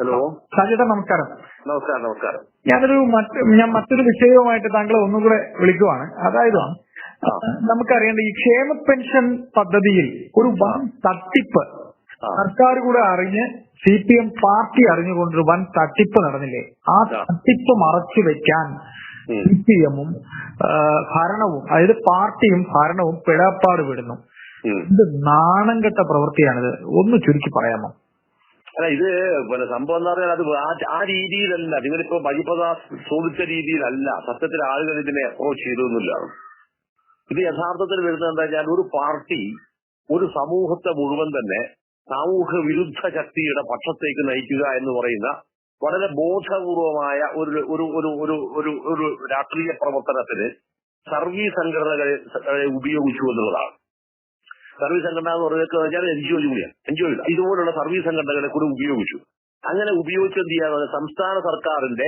Hello ഷാജേട്ടാ നമസ്കാരം. നമസ്കാരം നമസ്കാരം. ഞാനൊരു മറ്റ് ഞാൻ മറ്റൊരു വിഷയവുമായിട്ട് താങ്കളെ ഒന്നുകൂടെ വിളിക്കുവാണ്. അതായത് നമുക്കറിയേണ്ട ഈ ക്ഷേമ പെൻഷൻ പദ്ധതിയിൽ ഒരു വൻ തട്ടിപ്പ് സർക്കാർ കൂടെ അറിഞ്ഞ് സി പി എം പാർട്ടി അറിഞ്ഞുകൊണ്ടൊരു വൻ തട്ടിപ്പ് നടന്നില്ലേ? ആ. തട്ടിപ്പ് മറച്ചു വെക്കാൻ. സി പി എമ്മും ഭരണവും അതായത് പാർട്ടിയും ഭരണവും പിഴപ്പാട് വിടുന്നു. ഇത് നാണം കെട്ട പ്രവൃത്തിയാണിത്. ഒന്ന് ചുരുക്കി പറയാമോ? അല്ല ഇത് പിന്നെ സംഭവം എന്ന് പറഞ്ഞാൽ അത് ആ- രീതിയിലല്ല. നിങ്ങളിപ്പോ ബജിപ്രദാസ് ചോദിച്ച രീതിയിലല്ല. സത്യത്തിൽ ആളുകൾ ഇതിനെ അപ്രോച്ച് ചെയ്തൊന്നുമില്ല ഇത് യഥാർത്ഥത്തിൽ വരുന്നത് എന്താ ഞാൻ ഒരു പാർട്ടി ഒരു സമൂഹത്തെ മുഴുവൻ തന്നെ സാമൂഹ്യ വിരുദ്ധ ശക്തിയുടെ പക്ഷത്തേക്ക് നയിക്കുക എന്ന് പറയുന്ന വളരെ ബോധപൂർവമായ ഒരു ഒരു ഒരു ഒരു ഒരു ഒരു രാഷ്ട്രീയ പ്രവർത്തനത്തിന് സർവീസ് സംഘടനകളെ കളെ ഉപയോഗിച്ചു എന്നുള്ളതാണ്. സർവീസ് സംഘടന എന്ന് പറയുന്നത് വെച്ചാൽ എൻ ജി കൂടിയാണ്. എൻ ജി ഇതുപോലുള്ള സർവീസ് സംഘടനകളെ കൂടെ ഉപയോഗിച്ചു. അങ്ങനെ ഉപയോഗിച്ച് എന്ത് ചെയ്യാന്ന് സംസ്ഥാന സർക്കാരിന്റെ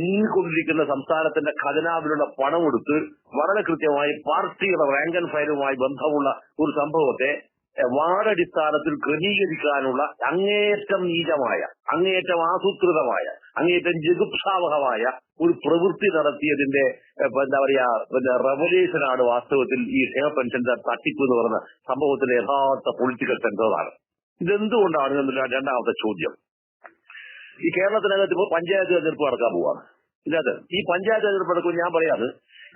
നീങ്ങിക്കൊണ്ടിരിക്കുന്ന സംസ്ഥാനത്തിന്റെ ഖജനാവിലുള്ള പണം എടുത്ത് വളരെ കൃത്യമായി പാർട്ടിയുടെ റാങ്ക് ആൻഡ് ഫയലുമായി ബന്ധമുള്ള ഒരു സംഭവത്തെ വാർഡടിസ്ഥാനത്തിൽ ക്രമീകരിക്കാനുള്ള അങ്ങേയറ്റം നീചമായ അങ്ങേയറ്റം ആസൂത്രിതമായ അങ്ങേയറ്റം ജഗുപ്സാവഹമായ ഒരു പ്രവൃത്തി നടത്തിയതിന്റെ എന്താ പറയാ ആണ് വാസ്തവത്തിൽ ഈ ക്ഷേമ പെൻഷന്റെ തട്ടിപ്പ് എന്ന് പറയുന്ന സംഭവത്തിലെ യഥാർത്ഥ പൊളിറ്റിക്കൽ സെന്ററാണ്. ഇതെന്തുകൊണ്ടാണ് എന്നുള്ള രണ്ടാമത്തെ ചോദ്യം. ഈ കേരളത്തിനകത്ത് ഇപ്പോൾ പഞ്ചായത്ത് തെരഞ്ഞെടുപ്പ് നടക്കാൻ പോവാണ്. ഇതിനകത്ത് ഈ പഞ്ചായത്ത് തെരഞ്ഞെടുപ്പ് നടക്കുമ്പോൾ ഞാൻ പറയാത്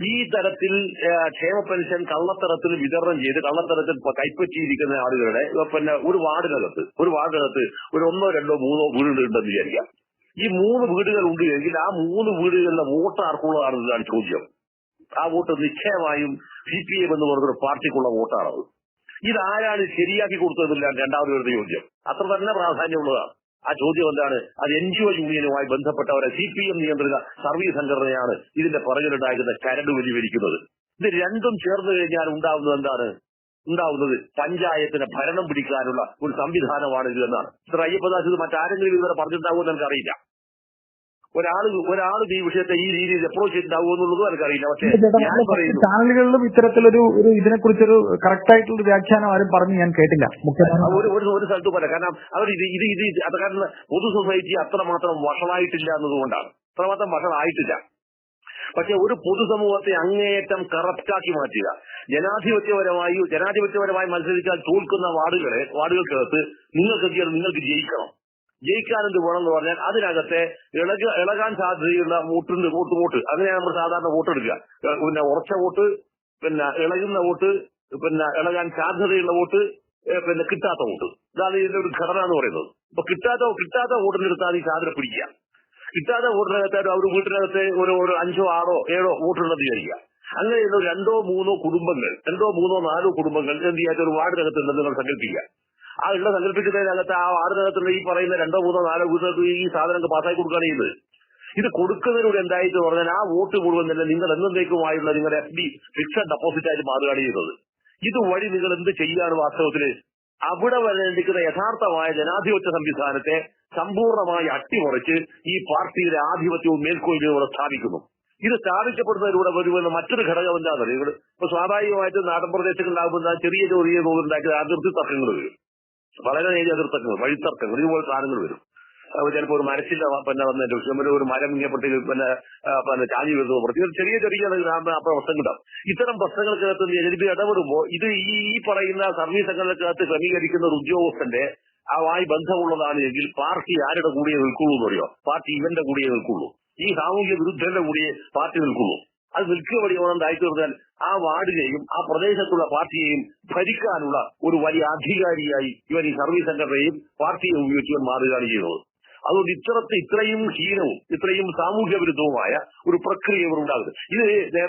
ഈ തരത്തിൽ ക്ഷേമ പെൻഷൻ കള്ളത്തരത്തിൽ വിതരണം ചെയ്ത് കള്ളത്തരത്തിൽ കൈപ്പറ്റിയിരിക്കുന്ന ആളുകളുടെ പിന്നെ ഒരു വാർഡിനകത്ത് ഒരു വാർഡിനകത്ത് ഒരു ഒന്നോ രണ്ടോ മൂന്നോ വീടുകളുണ്ടെന്ന് വിചാരിക്കാം ഈ മൂന്ന് വീടുകൾ ഉണ്ട് എങ്കിൽ ആ മൂന്ന് വീടുകളിലെ വോട്ട് ആർക്കുള്ളതാണെന്നതാണ് ചോദ്യം. ആ വോട്ട് നിശ്ചയമായും സി പി എം എന്ന് പറഞ്ഞൊരു പാർട്ടിക്കുള്ള വോട്ടാണത്. ഇതാരാണ് ശരിയാക്കി കൊടുത്തതെന്നില്ല രണ്ടാമത് വരുന്ന ചോദ്യം. അത്ര തന്നെ പ്രാധാന്യമുള്ളതാണ്. ആ ചോദ്യം എന്താണ്? അത് എൻ ജി ഒ യൂണിയനുമായി ബന്ധപ്പെട്ടവരെ സി പി എം നിയന്ത്രിത സർവീസ് സംഘടനയാണ് ഇതിന്റെ പുറകിലുണ്ടാക്കുന്ന കരട് വലിവരിക്കുന്നത് ഇത് രണ്ടും ചേർന്ന് കഴിഞ്ഞാൽ ഉണ്ടാവുന്നത് എന്താണ്? ഉണ്ടാവുന്നത് പഞ്ചായത്തിന് ഭരണം പിടിക്കാനുള്ള ഒരു സംവിധാനമാണ് ഇത് എന്നാണ് ഇത്ര അയ്യപ്പദാസ് ഇത് മറ്റാരെങ്കിലും ഇതുവരെ പറഞ്ഞിട്ടുണ്ടാവുമെന്ന് എനിക്കറിയില്ല. ഒരാൾ ഒരാൾ ഈ വിഷയത്തെ ഈ രീതിയിൽ അപ്രോച്ച് ചെയ്തിട്ടുണ്ടാവുമോ എന്നുള്ളതും എനിക്കറിയില്ല. പക്ഷേ ഞാൻ പറയുന്നു. ചാനലുകളിലും ഇത്തരത്തിലൊരു ഒരു ഇതിനെക്കുറിച്ചൊരു കറക്റ്റ് ആയിട്ടുള്ള വ്യാഖ്യാനം ആരും പറഞ്ഞു ഞാൻ കേട്ടില്ല. ഒരു ഒരു സ്ഥലത്ത് പോലെ കാരണം അവർ ഇത് ഇത് ഇത് അത് കാരണം പൊതു സൊസൈറ്റി അത്രമാത്രം വഷളായിട്ടില്ല എന്നതുകൊണ്ടാണ്. അത്രമാത്രം വഷളായിട്ടില്ല. പക്ഷെ ഒരു പൊതുസമൂഹത്തെ അങ്ങേയറ്റം കറപ്റ്റാക്കി മാറ്റുക. ജനാധിപത്യപരമായി ജനാധിപത്യപരമായി മത്സരിച്ചാൽ തോൽക്കുന്ന വാർഡുകളെ വാർഡുകൾക്കകത്ത് നിങ്ങൾക്ക് എന്ത് ചെയ്യണം നിങ്ങൾക്ക് ജയിക്കണം. ജയിക്കാൻ എന്ത് വേണം എന്ന് പറഞ്ഞാൽ അതിനകത്തെ ഇളക ഇളകാൻ സാധ്യതയുള്ള വോട്ടുണ്ട് വോട്ട് വോട്ട്. അങ്ങനെയാണ് നമ്മൾ സാധാരണ വോട്ട് എടുക്കുക. പിന്നെ ഉറച്ച വോട്ട് പിന്നെ ഇളകുന്ന വോട്ട് പിന്നെ ഇളകാൻ സാധ്യതയുള്ള വോട്ട് പിന്നെ കിട്ടാത്ത വോട്ട്. ഇതാണ് ഇതിന്റെ ഒരു ഘടന എന്ന് പറയുന്നത്. അപ്പൊ കിട്ടാത്ത കിട്ടാത്ത വോട്ടിന്റെ അടുത്താണ് ഈ സാധനം പിടിക്കുക. കിട്ടാത്ത വോട്ടിനകത്തായിട്ട് അവർ വീട്ടിനകത്ത് ഒരു ഒരു അഞ്ചോ ആറോ ഏഴോ വോട്ടുണ്ടെന്ന് വിചാരിക്കുക. അങ്ങനെയുള്ള രണ്ടോ മൂന്നോ കുടുംബങ്ങൾ രണ്ടോ മൂന്നോ നാലോ കുടുംബങ്ങൾ എന്ത് ചെയ്യാത്ത ഒരു വാർഡിനകത്ത് നിങ്ങൾ സങ്കല്പിക്കുക. ആ ഉള്ള സങ്കല്പിക്കുന്നതിനകത്ത് ആ വാർഡിനകത്തുള്ള ഈ പറയുന്ന രണ്ടോ മൂന്നോ നാലോ വീട്ടുകൾക്ക് ഈ സാധനം പാസ്സാക്കി കൊടുക്കുകയാണ് ചെയ്യുന്നത്. ഇത് കൊടുക്കുന്നതിലൂടെ എന്തായിട്ട് പറഞ്ഞാൽ ആ വോട്ട് മുഴുവൻ തന്നെ നിങ്ങൾ എന്നേക്കുമായുള്ള നിങ്ങളുടെ എഫ് ഡി ഫിക്സഡ് ഡെപ്പോസിറ്റ് ആയിട്ട് മാറുകയാണ് ചെയ്യുന്നത്. ഇതുവഴി നിങ്ങൾ എന്ത് ചെയ്യാണ് വാസ്തവത്തിൽ? അവിടെ വരേണ്ടിക്കുന്ന യഥാർത്ഥമായ ജനാധിപത്യ സംവിധാനത്തെ സമ്പൂർണമായി അട്ടിമറിച്ച് ഈ പാർട്ടിയുടെ ആധിപത്യവും മേൽക്കോയ്മയും ഇവിടെ സ്ഥാപിക്കുന്നു. ഇത് സ്ഥാപിക്കപ്പെടുന്നതിലൂടെ വരുമെന്ന മറ്റൊരു ഘടകം എന്താണെന്ന് നിങ്ങൾ ഇപ്പൊ സ്വാഭാവികമായിട്ട് നാടൻ പ്രദേശങ്ങളിലാകുമ്പോൾ ചെറിയ ചെറിയ തോതിലുണ്ടാക്കിയ അതിർത്തി തർക്കങ്ങൾ വരും. വളരെ നേരിയ അതിർത്തക്കങ്ങൾ വഴിത്തർക്കങ്ങൾ ഇതുപോലെ സാധനങ്ങൾ വരും. ചിലപ്പോൾ ഒരു മരച്ചിന്റെ പിന്നെ വന്നതിന്റെ വിഷയം ഒരു മരം ഇങ്ങപ്പെട്ട് പിന്നെ പിന്നെ ചാഞ്ഞു വരുന്നത് പുറത്ത്. ഇത് ചെറിയ ചെറിയ പ്രശ്നങ്ങളുണ്ടാവും. ഇത്തരം പ്രശ്നങ്ങൾക്കകത്ത് ഇത് ഇടപെടുമ്പോൾ ഇത് ഈ പറയുന്ന സർവീസ് സംഘടനക്കകത്ത് ക്രമീകരിക്കുന്ന ഒരു ഉദ്യോഗസ്ഥന്റെ ആയി ബന്ധമുള്ളതാണ് എങ്കിൽ പാർട്ടി ആരുടെ കൂടിയേ നിൽക്കുള്ളൂ എന്ന് പറയോ പാർട്ടി ഇവന്റെ കൂടിയേ നിൽക്കുള്ളൂ. ഈ സാമൂഹ്യ വിരുദ്ധന്റെ കൂടിയേ പാർട്ടി നിൽക്കുള്ളൂ. അത് നിൽക്കുക വഴിയോണം താഴ്ത്തി തീർന്നാൽ ആ വാർഡിനെയും ആ പ്രദേശത്തുള്ള പാർട്ടിയെയും ഭരിക്കാനുള്ള ഒരു വലിയ അധികാരിയായി ഇവൻ ഈ സർവീസ് സെന്ററിനെയും പാർട്ടിയെ ഉപയോഗിച്ച് ഇവൻ മാറുകയാണ് ചെയ്യുന്നത്. അതുകൊണ്ട് ഇത്തരത്തെ ഇത്രയും ഹീനവും ഇത്രയും സാമൂഹ്യ വിരുദ്ധവുമായ ഒരു പ്രക്രിയ ഇവർ ഉണ്ടാകുന്നത്. ഇത്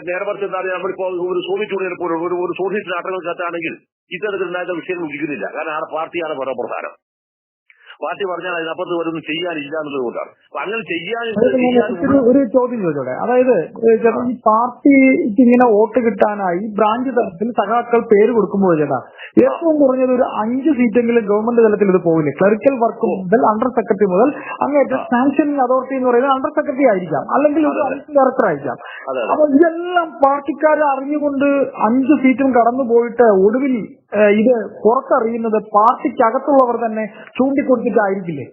നേരെ മറിച്ച് എന്താ പറയുക നമ്മളിപ്പോ ഒരു സോവിയറ്റ് യൂണിയനെ പോലെ ഒരു സോഷ്യലിസ്റ്റ് നാട്ടുകൾക്കകത്താണെങ്കിൽ ഇത്തരത്തിലുണ്ടായ വിഷയം ഉദിക്കുന്നില്ല. കാരണം ആ പാർട്ടിയാണ് പരപ്രധാനം. പാർട്ടി പറഞ്ഞാൽ അതിനപ്പുറത്ത് വരുന്നു ചെയ്യാനില്ല എന്നുള്ളത് കൊണ്ടാണ്. അപ്പൊ അങ്ങനെ ചെയ്യാനില്ല ചെയ്യാൻ ഒരു ചോദ്യം ചോദിച്ചോടെ അതായത് ഈ പാർട്ടിക്ക് ഇങ്ങനെ വോട്ട് കിട്ടാനായി ബ്രാഞ്ച് തലത്തിൽ സഖാക്കൾ പേര് കൊടുക്കുമ്പോൾ ചേട്ടാ ഏറ്റവും കുറഞ്ഞത് ഒരു അഞ്ച് സീറ്റെങ്കിലും ഗവൺമെന്റ് തലത്തിൽ ഇത് പോകില്ല ക്ലറിക്കൽ വർക്ക് മുതൽ അണ്ടർ സെക്രട്ടറി മുതൽ അങ്ങേറ്റം സാങ്ഷനിങ് അതോറിറ്റി എന്ന് പറയുന്നത് അണ്ടർ സെക്രട്ടറി ആയിരിക്കാം. അല്ലെങ്കിൽ ഒരു ഡയറക്ടർ ആയിരിക്കാം. അപ്പൊ ഇതെല്ലാം പാർട്ടിക്കാരെ അറിഞ്ഞുകൊണ്ട് അഞ്ച് സീറ്റും കടന്നു പോയിട്ട് ഒടുവിൽ ഇത് പുറത്തറിയുന്നത് പാർട്ടിക്കകത്തുള്ളവർ തന്നെ ചൂണ്ടിക്കൊടുത്തിട്ടായിരിക്കില്ലേ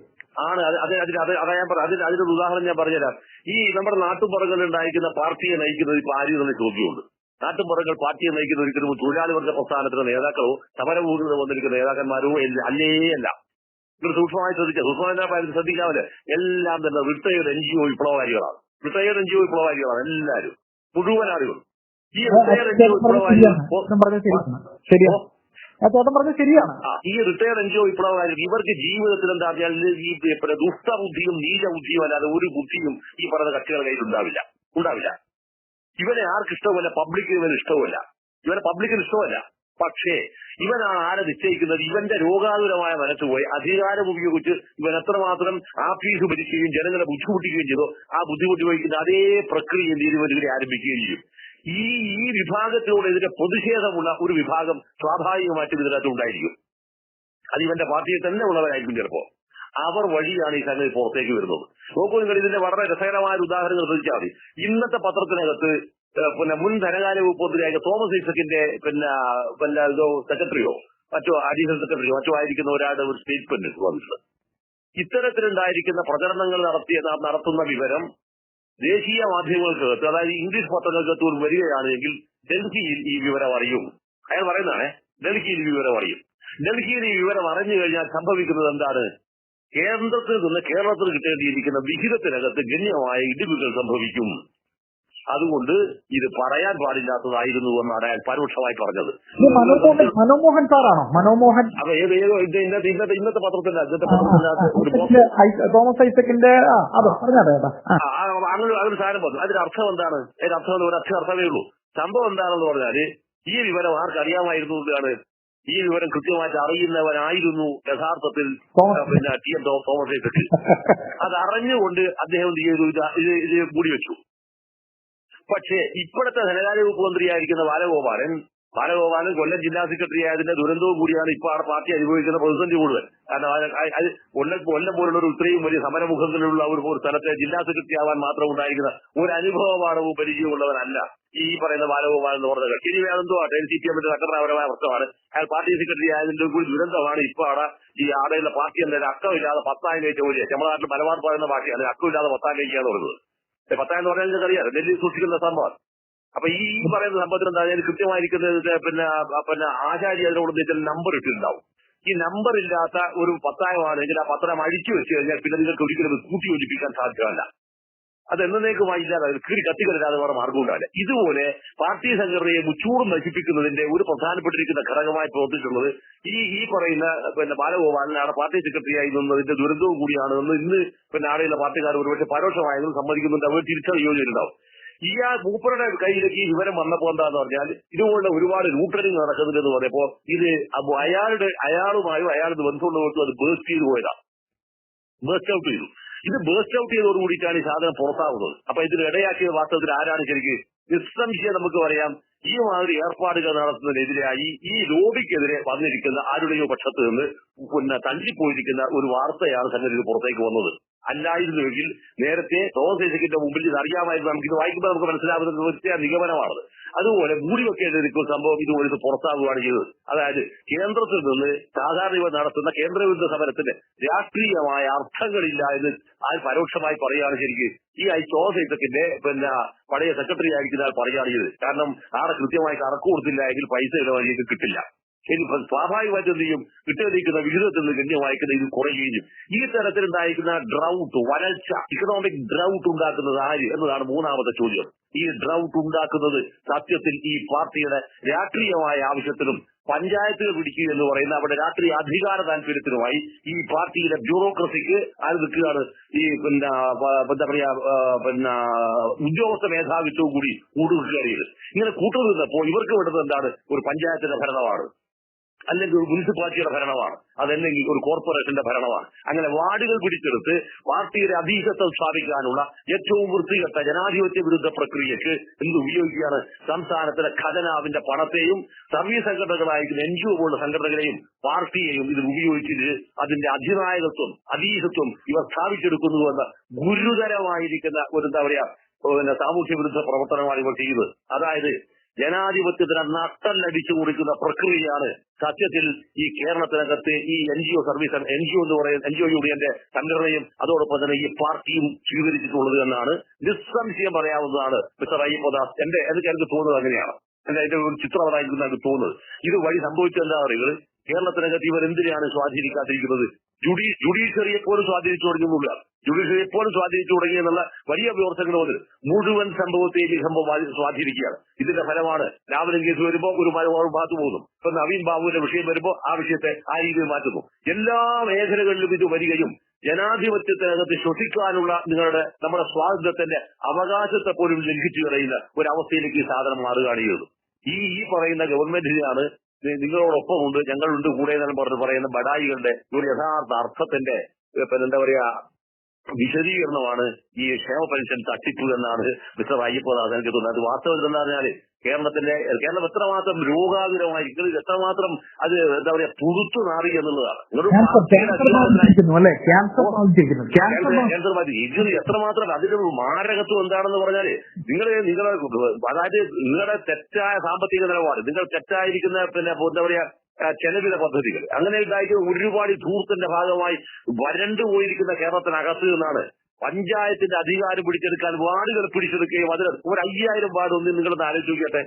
ആണ് അത് അത് അതിന് അത് അതാ ഞാൻ പറയാം അതിന് അതിനൊരു ഉദാഹരണം ഞാൻ പറഞ്ഞുതരാം ഈ നമ്മുടെ നാട്ടുപുറങ്ങളിൽ ഉണ്ടായിരിക്കുന്ന പാർട്ടിയെ നയിക്കുന്നത് ഇപ്പൊ ആരും തന്നെ ചോദ്യമുണ്ട് നാട്ടുപുറങ്ങൾ പാർട്ടിയെ നയിക്കുന്ന ഒരിക്കലും തൊഴിലാളി വർഗ പ്രസ്ഥാനത്തിന്റെ നേതാക്കളോ സമരഭൂമിയിൽ വന്നിരിക്കുന്ന നേതാക്കന്മാരോ അല്ലേ അല്ല നിങ്ങൾ സൂക്ഷ്മമായി ശ്രദ്ധിക്കുക സൂക്ഷ്മമായി ശ്രദ്ധിക്കാമല്ലേ എല്ലാം തന്നെ റിട്ടയർഡ് എൻ ജി ഒ വിപ്ലവകാരികളാണ് റിട്ടയർഡ് എൻ ജി ഒ വിപ്ലവകാരികളാണ് എല്ലാവരും മുഴുവൻ ആളുകളും ഈ റിട്ടയർഡ് എൻ ജി ഒ വിപ്ലവകാരികൾ ചേട്ടൻ പറഞ്ഞത് ശരിയാണ്. ഈ റിട്ടയർഡ് എൻ ജി ഒ വിപ്ലവകാരികൾ ഇവർക്ക് ജീവിതത്തിൽ എന്താ പറഞ്ഞാൽ ഈ പിന്നെ ദുഷ്ടബുദ്ധിയും നീചബുദ്ധിയും അല്ലാതെ ഒരു ബുദ്ധിയും ഈ പറയുന്ന കക്ഷികളുടെ കയ്യിൽ ഉണ്ടാവില്ല. ഉണ്ടാവില്ല. ഇവനെ ആർക്ക് ഇഷ്ടവുമല്ല? പബ്ലിക്കിന് ഇവന് ഇഷ്ടവുമല്ല. ഇവനെ പബ്ലിക്കിന് ഇഷ്ടമല്ല പക്ഷേ ഇവനാണ് ആരെ നിശ്ചയിക്കുന്നത്? ഇവന്റെ രോഗാതുരമായ മനസ്സ് പോയി അധികാരം ഉപയോഗിച്ച് ഇവൻ എത്രമാത്രം ആഫീസ് ഭരിക്കുകയും ജനങ്ങളെ ബുദ്ധിമുട്ടിക്കുകയും ചെയ്തോ ആ ബുദ്ധിമുട്ടി വഹിക്കുന്ന അതേ പ്രക്രിയ ഇവർ ആരംഭിക്കുകയും ചെയ്യും. ഈ ഈ വിഭാഗത്തിലൂടെ ഇതിന്റെ പ്രതിഷേധമുള്ള ഒരു വിഭാഗം സ്വാഭാവികമായിട്ടും ഇതിനകത്ത് ഉണ്ടായിരിക്കും. അത് ഇവന്റെ പാർട്ടിയിൽ തന്നെ ഉള്ളവരായിരിക്കും ചിലപ്പോ. അവർ വഴിയാണ് ഈ സംഗതി പുറത്തേക്ക് വരുന്നത്. നോക്കൂ നിങ്ങൾ ഇതിന്റെ വളരെ രസകരമായ ഉദാഹരണങ്ങൾ ശ്രദ്ധിച്ചാൽ മതി. ഇന്നത്തെ പത്രത്തിനകത്ത് പിന്നെ മുൻ ധനകാര്യ വകുപ്പ് മന്ത്രിയായ തോമസ് ഐസക്കിന്റെ പിന്നെ പിന്നെ സെക്രട്ടറിയോ മറ്റോ അഡീഷണൽ സെക്രട്ടറിയോ മറ്റോ ആയിരിക്കുന്ന ഒരാളുടെ ഒരു സ്റ്റേറ്റ്മെന്റ് വന്നിട്ടുണ്ട്. ഇത്തരത്തിലുണ്ടായിരിക്കുന്ന പ്രചരണങ്ങൾ നടത്തിയ നടത്തുന്ന വിവരം ദേശീയ മാധ്യമങ്ങൾക്കകത്ത് അതായത് ഇംഗ്ലീഷ് പത്രങ്ങൾക്കകത്ത് ഒരു വരികയാണെങ്കിൽ ഡൽഹിയിൽ ഈ വിവരം അറിയും. അയാൾ പറയുന്നതാണ് ഡൽഹിയിൽ വിവരം അറിയും. ഡൽഹിയിൽ ഈ വിവരം അറിഞ്ഞു കഴിഞ്ഞാൽ സംഭവിക്കുന്നത് എന്താണ്? കേന്ദ്രത്തിൽ നിന്ന് കേരളത്തിൽ കിട്ടേണ്ടിയിരിക്കുന്ന വിഹിതത്തിനകത്ത് ഗണ്യമായ ഇടിവുകൾ സംഭവിക്കും. അതുകൊണ്ട് ഇത് പറയാൻ പാടില്ലാത്തതായിരുന്നു എന്നാണ് അയാൾ പരോക്ഷമായി പറഞ്ഞത്. മനോമോഹൻ സാറാണോ? മനോമോഹൻ അപ്പൊ ഏത് ഇന്നത്തെ ഇന്നത്തെ ഇന്നത്തെ പത്രത്തിന്റെ ഐസക്കിന്റെ ഐ- തോമസ് ഐസക്കിന്റെ അങ്ങനെ അങ്ങനെ സാധനം പറഞ്ഞു. അതിന്റെ അർത്ഥം എന്താണ്? അതിന്റെ അർത്ഥം ഒരു അർത്ഥം അർത്ഥമേ ഉള്ളൂ. സംഭവം എന്താണെന്ന് പറഞ്ഞാൽ ഈ വിവരം ആർക്കറിയാമായിരുന്നു എന്നാണ് ഈ വിവരം കൃത്യമായിട്ട് അറിയുന്നവനായിരുന്നു യഥാർത്ഥത്തിൽ പിന്നെ ടി എം തോമസ് ഐസക്ക്. അത് അറിഞ്ഞുകൊണ്ട് അദ്ദേഹം ഇത് ഇത് മൂടി വെച്ചു. പക്ഷേ ഇപ്പോഴത്തെ ധനകാര്യ വകുപ്പ് മന്ത്രിയായിരിക്കുന്ന ബാലഗോപാലൻ ബാലഗോപാലൻ കൊല്ലം ജില്ലാ സെക്രട്ടറി ആയതിന്റെ ദുരന്തവും കൂടിയാണ് ഇപ്പോൾ ആ പാർട്ടി അനുഭവിക്കുന്ന പ്രതിസന്ധി കൂടുതൽ. കാരണം കൊല്ലം കൊല്ലം പോലുള്ള ഒരു ഇത്രയും വലിയ സമരമുഖങ്ങളിലുള്ള ഒരു സ്ഥലത്തെ ജില്ലാ സെക്രട്ടറി ആവാൻ മാത്രം ഉണ്ടായിരിക്കുന്ന ഒരു അനുഭവമാണ് പരിചയമുള്ളവനല്ല ഈ പറയുന്ന ബാലഗോപാലൻ എന്ന് പറഞ്ഞ കക്ഷി വേറെന്തോ ആട്ടെ എൻ സി പി എമ്മിന്റെ സംഘടനാപരമായ പ്രശ്നമാണ് അയാൾ പാർട്ടി സെക്രട്ടറി ആയതിന്റെ കൂടി ദുരന്തമാണ് ഇപ്പൊ ആടെ ഈ ആടെയുള്ള പാർട്ടി എന്തായാലും അക്കമില്ലാതെ പത്താം കയറ്റ പോലെ നമ്മുടെ നാട്ടിൽ മലബാർ പറയുന്ന ഭാഷയാണ് അക്കമില്ലാതെ പത്താം കഴിക്കുകയാണ് പറയുന്നത് പത്താം എന്ന് പറഞ്ഞാൽ നിങ്ങൾക്ക് അറിയാം ഡൽഹി സൂക്ഷിക്കുന്ന സംഭവം. അപ്പൊ ഈ പറയുന്ന സംഭവത്തിൽ എന്താ കൃത്യമായിരിക്കുന്നത് പിന്നെ പിന്നെ ആചാര്യ അതിനോട് നമ്പർ ഇട്ടിട്ടുണ്ടാവും. ഈ നമ്പർ ഇല്ലാത്ത ഒരു പത്തായമാണെങ്കിൽ ആ പത്രം അഴിച്ചു വെച്ച് കഴിഞ്ഞാൽ പിന്നെ നിങ്ങൾക്ക് ഒരിക്കലും കൂട്ടി യോജിപ്പിക്കാൻ സാധ്യമല്ല. അത് എന്നേക്കുമായി ഇല്ലാതെ കീറി കത്തിക്കരുതാതെ വേറെ മാർഗം ഉണ്ടാവില്ല. ഇതുപോലെ പാർട്ടി സംഘടനയെ മുച്ചൂടും നശിപ്പിക്കുന്നതിന്റെ ഒരു പ്രധാനപ്പെട്ടിരിക്കുന്ന ഘടകമായി പ്രവർത്തിച്ചിട്ടുള്ളത് ഈ ഈ പറയുന്ന പിന്നെ ബാലഗോപാലനാണ്. പാർട്ടി സെക്രട്ടറിയായി നിന്നതിന്റെ ദുരന്തവും കൂടിയാണ് എന്ന് ഇന്ന് പിന്നെ ആടെയുള്ള പാർട്ടിക്കാർ ഒരുപക്ഷെ പരോക്ഷമായെന്ന് സമ്മതിക്കുന്നുണ്ട്. അവർ തിരിച്ചറിയുന്നുണ്ടാവും ഇയാൾ മൂപ്പരുടെ കയ്യിലേക്ക് ഈ വിവരം വന്നപ്പോ എന്താന്ന് പറഞ്ഞാൽ ഇതുപോലെ ഒരുപാട് റൂട്ടറിങ് നടക്കുന്നുണ്ടെന്ന് പറഞ്ഞപ്പോ ഇത് അയാളുടെ അയാളുമായും അയാളുടെ ബന്ധമുള്ളവർക്കും അത് ബേസ്റ്റ് ചെയ്തു പോയതാണ് ബേസ്റ്റ് ഔട്ട് ചെയ്തു. ഇത് ബേസ്റ്റ് ഔട്ട് ചെയ്തോടുകൂടിയിട്ടാണ് ഈ സാധനം പുറത്താവുന്നത്. അപ്പൊ ഇതിന് ഇടയാക്കിയ വാസ്തവത്തിൽ ആരാണ് ശരിക്കും? നിസ്സംശയം നമുക്ക് പറയാം ഈ മാതിരി ഏർപ്പാടുകൾ നടത്തുന്നതിനെതിരായി ഈ ലോബിക്കെതിരെ വന്നിരിക്കുന്ന ആരുടെയോ പക്ഷത്ത് നിന്ന് പിന്നെ തള്ളിപ്പോയിരിക്കുന്ന ഒരു വാർത്തയാണ് സംഗതി പുറത്തേക്ക് വന്നത്. അല്ലായിരുന്നുവെങ്കിൽ നേരത്തെ തോമസ് ഐസക്കിന്റെ മുമ്പിൽ ഇത് അറിയാമായിരുന്നു. നമുക്ക് ഇത് വായിക്കുമ്പോൾ നമുക്ക് മനസ്സിലാവുന്ന വ്യക്തിയ നിഗമനമാണത്. അതുപോലെ മൂടിവെക്കേണ്ടിരിക്കുന്ന സംഭവം ഇതുപോലെ ഇത് പുറത്താകുകയാണ് ചെയ്തത്. അതായത് കേന്ദ്രത്തിൽ നിന്ന് സാധാരണ ഇവ നടത്തുന്ന കേന്ദ്രവിരുദ്ധ സമരത്തിന് രാഷ്ട്രീയമായ അർത്ഥങ്ങളില്ല എന്ന് ആ പരോക്ഷമായി പറയുകയാണ് ശരിക്കും. ഈ ഐ തോമസ് ഐസക്കിന്റെ പിന്നെ പഴയ സെക്രട്ടറി ആയിരിക്കുന്ന ആൾ പറയുകയാണ് ചെയ്തത്. കാരണം ആടെ കൃത്യമായി കണക്ക് കൊടുത്തില്ല എങ്കിൽ പൈസ ഇടവഴിക്ക് കിട്ടില്ല. സ്വാഭാവികമായിട്ട് എന്ത് ചെയ്യും കിട്ടിയിരിക്കുന്ന വിഹിതത്തിൽ നിന്ന് ഗണ്യമായിക്കുന്ന ഇത് കുറയുകയും ഈ തരത്തിലുണ്ടായിരിക്കുന്ന ഡ്രൗട്ട് വരൾച്ച ഇക്കണോമിക് ഡ്രൗട്ട് ഉണ്ടാക്കുന്നത് ആര് എന്നതാണ് മൂന്നാമത്തെ ചോദ്യം. ഈ ഡ്രൗട്ട് ഉണ്ടാക്കുന്നത് സത്യത്തിൽ ഈ പാർട്ടിയുടെ രാഷ്ട്രീയമായ ആവശ്യത്തിനും പഞ്ചായത്തുകൾ പിടിക്കുക എന്ന് പറയുന്ന അവിടെ രാത്രി അധികാര താല്പര്യത്തിനുമായി ഈ പാർട്ടിയിലെ ബ്യൂറോക്രസിക്ക് ആര് നിൽക്കുകയാണ്? ഈ പിന്നെ എന്താ പറയാ പിന്നെ ഉദ്യോഗസ്ഥ മേധാവിത്വവും കൂടി കൂടുകയാണ് ഇങ്ങനെ കൂട്ടുനിന്നപ്പോൾ ഇവർക്ക് വേണ്ടത് എന്താണ്? ഒരു പഞ്ചായത്തിന്റെ ഭരണമാണ്. അല്ലെങ്കിൽ ഒരു മുനിസിപ്പാലിറ്റിയുടെ ഭരണമാണ്. അതല്ലെങ്കിൽ ഒരു കോർപ്പറേഷന്റെ ഭരണമാണ്. അങ്ങനെ വാർഡുകൾ പിടിച്ചെടുത്ത് പാർട്ടിയുടെ അധീശത്വം സ്ഥാപിക്കാനുള്ള ഏറ്റവും വൃത്തികെട്ട ജനാധിപത്യ വിരുദ്ധ പ്രക്രിയക്ക് എന്ത് ഉപയോഗിക്കുകയാണ്? സംസ്ഥാനത്തിലെ ഖജനാവിന്റെ പണത്തെയും സർവീസ് സംഘടനകളായിരിക്കുന്ന എൻ ജി ഒ പോലുള്ള സംഘടനകളെയും പാർട്ടിയെയും ഇതിൽ ഉപയോഗിച്ചിട്ട് അതിന്റെ അധിനായകത്വം അധീശത്വം ഇവർ സ്ഥാപിച്ചെടുക്കുന്നുവെന്ന ഗുരുതരമായിരിക്കുന്ന ഒരു എന്താ പറയാ സാമൂഹ്യ വിരുദ്ധ പ്രവർത്തനമാണ് ഇവർ ചെയ്യുന്നത്. അതായത് ജനാധിപത്യത്തിന് നട്ടല്ലടിച്ചു കൊടുക്കുന്ന പ്രക്രിയയാണ് സത്യത്തിൽ ഈ കേരളത്തിനകത്ത് ഈ N G O service N G O എന്ന് പറയുന്ന എൻ ജി ഒ യൂണിയന്റെ സംഘടനയും അതോടൊപ്പം തന്നെ ഈ പാർട്ടിയും സ്വീകരിച്ചിട്ടുള്ളത് എന്നാണ് നിസ്സംശയം പറയാവുന്നതാണ്. മിസ്റ്റർ അയ്യപ്പദാസ് എന്റെ എനിക്ക് എനിക്ക് തോന്നുന്നത് അങ്ങനെയാണ്. എന്റെ അതിന്റെ ഒരു ചിത്രമായിരിക്കുന്ന എനിക്ക് തോന്നുന്നത്. ഇത് വഴി സംഭവിച്ചത് എന്താ പറയുക കേരളത്തിനകത്ത് ഇവർ എന്തിനാണ് സ്വാധീനിക്കാതിരിക്കുന്നത്? ജുഡീ ജുഡീഷ്യറിയെ പോലും സ്വാധീനിച്ചു തുടങ്ങിയില്ല ജുഡീഷ്യറിയെ പോലും സ്വാധീനിച്ചു തുടങ്ങി എന്നുള്ള വലിയ വിവർത്തനങ്ങൾ വന്നത് മുഴുവൻ സംഭവത്തെയും ഈ സംഭവം സ്വാധീനിക്കുകയാണ്. ഇതിന്റെ ഫലമാണ് രാമനും കേസ് വരുമ്പോൾ ഒരു ഭാഗത്ത് പോകുന്നു. ഇപ്പൊ നവീൻ ബാബുവിന്റെ വിഷയം വരുമ്പോൾ ആ വിഷയത്തെ ആ രീതിയിൽ മാറ്റുന്നു. എല്ലാ മേഖലകളിലും ഇത് വരികയും ജനാധിപത്യത്തിനകത്ത് ശ്വസിക്കാനുള്ള നിങ്ങളുടെ നമ്മുടെ സ്വാതന്ത്ര്യത്തിന്റെ അവകാശത്തെ പോലും ലംഘിച്ചു കളയുന്ന ഒരവസ്ഥയിലേക്ക് ഈ സാധനം മാറുകയാണ് ചെയ്തത് ഈ ഈ പറയുന്ന ഗവൺമെന്റിനെയാണ് നിങ്ങളോടൊപ്പം ഉണ്ട് ഞങ്ങളുണ്ട് കൂടെ എന്നാലും പറഞ്ഞു പറയുന്ന ബഡായികളുടെ ഒരു യഥാർത്ഥ അർത്ഥത്തിന്റെ പിന്നെ എന്താ പറയാ വിശദീകരണമാണ് ഈ ക്ഷേമ പെൻഷൻ തട്ടിപ്പ് എന്നാണ് മിസ്റ്റർ അയ്യപ്പനാഥ് എനിക്ക് തോന്നുന്നത് അത് വാസ്തവത്തിൽ എന്താ പറഞ്ഞാൽ കേരളത്തിന്റെ കേരളം എത്രമാത്രം രോഗാതുരമായി എത്രമാത്രം അത് എന്താ പറയാ പുതുത്തു നാറി എന്നുള്ളതാണ്. ക്യാൻസർ ബാധി- എത്രമാത്രം അതിന്റെ മാരകത്വം എന്താണെന്ന് പറഞ്ഞാൽ നിങ്ങൾ നിങ്ങളെ അതായത് നിങ്ങളുടെ തെറ്റായ സാമ്പത്തിക നിലപാട് നിങ്ങൾ തെറ്റായിരിക്കുന്ന പിന്നെ എന്താ പറയാ ചെലവിലെ പദ്ധതികൾ. അങ്ങനെ ഉണ്ടായിട്ട് ഒരുപാട് ധൂർത്തിന്റെ ഭാഗമായി വരണ്ടു പോയിരിക്കുന്ന കേരളത്തിനകത്ത് നിന്നാണ് പഞ്ചായത്തിന്റെ അധികാരം പിടിച്ചെടുക്കാൻ വാർഡുകൾ പിടിച്ചെടുക്കുകയും അതിന് ഒരു അയ്യായിരം വാർഡ് ഒന്ന് നിങ്ങളൊന്ന് ആലോചിച്ച് നോക്കിയട്ടെ.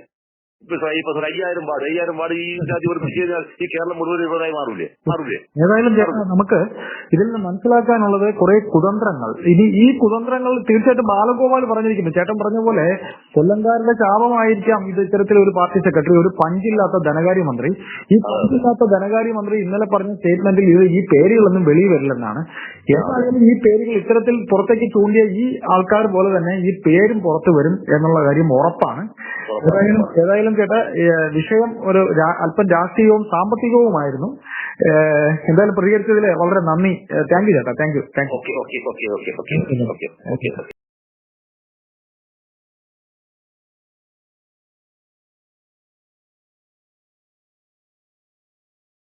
ഇപ്പൊ ഒരു അയ്യായിരം വാർഡ് അയ്യായിരം വാർഡ് ഈ ജാതി ഒരു പിടിച്ചു കഴിഞ്ഞാൽ ഈ കേരളം മുഴുവൻ ഇവരായി മാറൂലേ? മാറൂലേ? ഏതായാലും നമുക്ക് ഇതിൽ നിന്ന് മനസ്സിലാക്കാനുള്ളത് കുറെ കുതന്ത്രങ്ങൾ. ഇനി ഈ കുതന്ത്രങ്ങൾ തീർച്ചയായിട്ടും ബാലഗോപാൽ പറഞ്ഞിരിക്കുന്നു. ചേട്ടൻ പറഞ്ഞ പോലെ കൊല്ലംകാരുടെ ശാപമായിരിക്കാം. ഇത് ഇത്തരത്തിൽ ഒരു പാർട്ടി സെക്രട്ടറി ഒരു പഞ്ചില്ലാത്ത ധനകാര്യമന്ത്രി. ഈ പഞ്ചില്ലാത്ത ധനകാര്യമന്ത്രി ഇന്നലെ പറഞ്ഞ സ്റ്റേറ്റ്മെന്റിൽ ഇത് ഈ പേരുകളൊന്നും വെളിയിൽ വരില്ലെന്നാണ്. ഏതായാലും ഈ പേരുകൾ ഇത്തരത്തിൽ പുറത്തേക്ക് ചൂണ്ടിയ ഈ ആൾക്കാർ പോലെ തന്നെ ഈ പേരും പുറത്തു വരും എന്നുള്ള കാര്യം ഉറപ്പാണ്. ഏതായാലും ഏതായാലും ചേട്ടാ വിഷയം ഒരു അല്പം രാഷ്ട്രീയവും സാമ്പത്തികവുമായിരുന്നു. എന്തായാലും പ്രതികരിച്ചതിൽ വളരെ നന്ദി. താങ്ക് യു ചേട്ടാ thank you thank you. Okay okay okay okay okay okay okay.